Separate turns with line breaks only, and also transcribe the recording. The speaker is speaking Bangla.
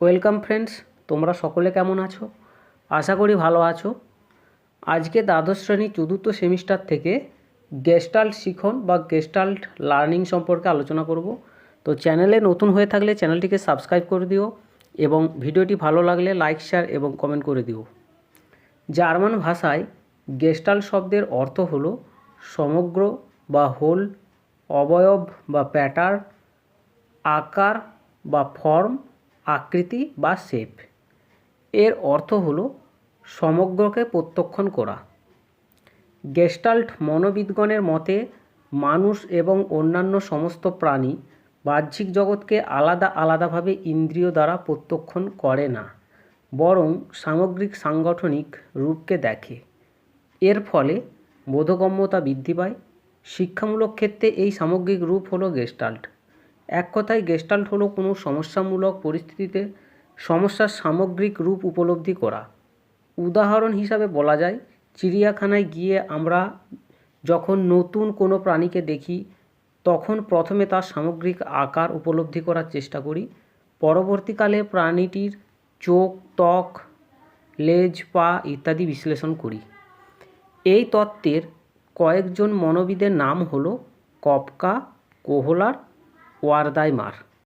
ওয়েলকাম ফ্রেন্ডস, তোমরা সকলে কেমন আছো? আশা করি ভালো আছো। আজকে দ্বাদশ শ্রেণি চতুর্থ সেমিস্টার থেকে গেস্টাল্ট শিখন বা গেস্টাল্ট লার্নিং সম্পর্কে আলোচনা করব। তো চ্যানেলে নতুন হয়ে থাকলে চ্যানেলটিকে সাবস্ক্রাইব করে দিও এবং ভিডিওটি ভালো লাগলে লাইক শেয়ার এবং কমেন্ট করে দিও। জার্মান ভাষায় গেস্টাল শব্দের অর্থ হলো সমগ্র বা হোল অবয়ব বা প্যাটার আকার বা ফর্ম আকৃতি বা শেপ এর অর্থ হল সমগ্রকে প্রত্যক্ষণ করা। গেস্টাল্ট মনোবিদগণের মতে, মানুষ এবং অন্যান্য সমস্ত প্রাণী বাহ্যিক জগৎকে আলাদা আলাদাভাবে ইন্দ্রিয় দ্বারা প্রত্যক্ষণ করে না, বরং সামগ্রিক সাংগঠনিক রূপকে দেখে। এর ফলে বোধগম্যতা বৃদ্ধি পায়। শিক্ষামূলক ক্ষেত্রে এই সামগ্রিক রূপ হলো গেস্টাল্ট এক কথায় গেস্টাল্ট হলো কোনো সমস্যামূলক পরিস্থিতিতে সমস্যার সামগ্রিক রূপ উপলব্ধি করা। উদাহরণ হিসাবে বলা যায়, চিড়িয়াখানায় গিয়ে আমরা যখন নতুন কোনো প্রাণীকে দেখি, তখন প্রথমে তার সামগ্রিক আকার উপলব্ধি করার চেষ্টা করি। পরবর্তীকালে প্রাণীটির চোখ, ত্বক, লেজ, পা ইত্যাদি বিশ্লেষণ করি। এই তত্ত্বের কয়েকজন মনোবিদের নাম হলো কপকা, কোহলার ওয়ারদাইমার